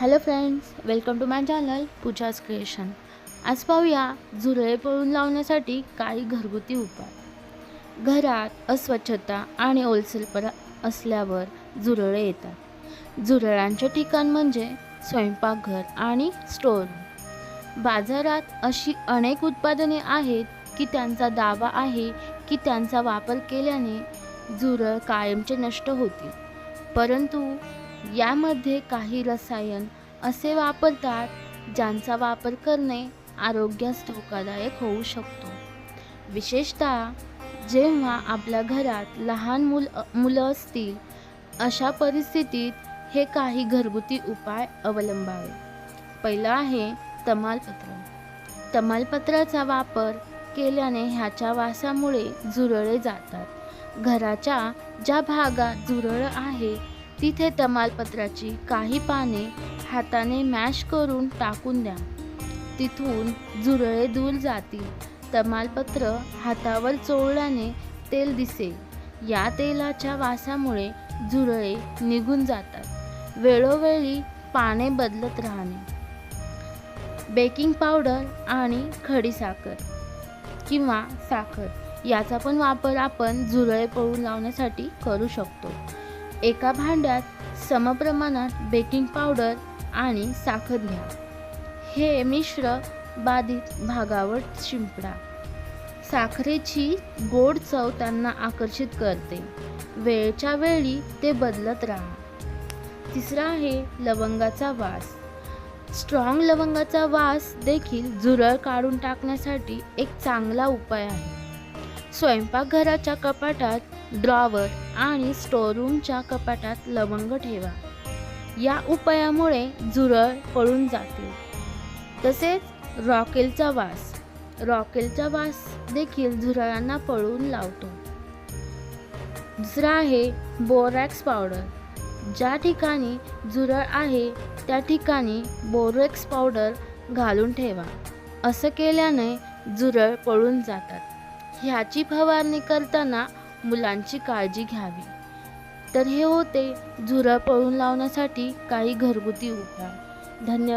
Hello friends welcome to my channel Pooja's creation आज पाहूया झुरळे पळून लावण्यासाठी काही घरगुती उपाय. घरात अस्वच्छता आणि ओलसरपणा असल्यावर झुरळे येतात. झुरळांचे ठिकाण म्हणजे स्वयंपाकघर आणि स्टोर बाजारात अशी अनेक उत्पादने आहेत की त्यांचा दावा आहे की त्यांचा वापर केल्याने झुरळ कायमचे नष्ट होतील. परंतु यामध्ये काही रसायन असे वापरतात ज्यांचा वापर करणे आरोग्यास धोकादायक होऊ शकतो. विशेषतः जेव्हा आपल्या घरात लहान मुल मुलं असतील अशा परिस्थितीत हे काही घरगुती उपाय अवलंबावे. पहिलं आहे तमालपत्र. तमालपत्राचा वापर केल्याने ह्याच्या वासामुळे झुरळे जातात. घराच्या ज्या भागात झुरळ आहे तिथे तमालपत्राची काही पाने हाताने मॅश करून टाकून द्या. तिथून झुरळे दूर जातील. तमालपत्र हातावर चोळल्याने तेल दिसेल. या तेलाच्या वासामुळे झुरळे निघून जातात. वेळोवेळी पाने बदलत राहणे. बेकिंग पावडर आणि खडीसाखर किंवा साखर याचा पण वापर आपण झुरळे पळून लावण्यासाठी करू शकतो. एका भांड्यात समप्रमाणात बेकिंग पावडर आणि साखर घ्या. हे मिश्र बाधित भागावर शिंपडा. साखरेची गोड चव त्यांना आकर्षित करते. वेळच्या वेळी ते बदलत राहा. तिसरा आहे लवंगाचा वास. स्ट्रॉंग लवंगाचा वास देखील झुरळ काढून टाकण्यासाठी एक चांगला उपाय आहे. स्वयंपाकघराच्या कपाटात ड्रॉवर आणि स्टोरूमच्या कपाटात लवंग ठेवा. या उपायामुळे झुरळ पळून जातील तसेच रॉकेलचा वास. रॉकेलचा वास देखील झुरळांना पळून लावतो. दुसरा आहे बोरॅक्स पावडर ज्या ठिकाणी झुरळ आहे त्या ठिकाणी बोरॅक्स पावडर घालून ठेवा. असं केल्याने झुरळ पळून जातात. ह्याची फवारणी करताना मुलांची काळजी घ्यावी. तर हे होते झुरळ पळून लावण्यासाठी काही घरगुती उपाय. धन्यवाद.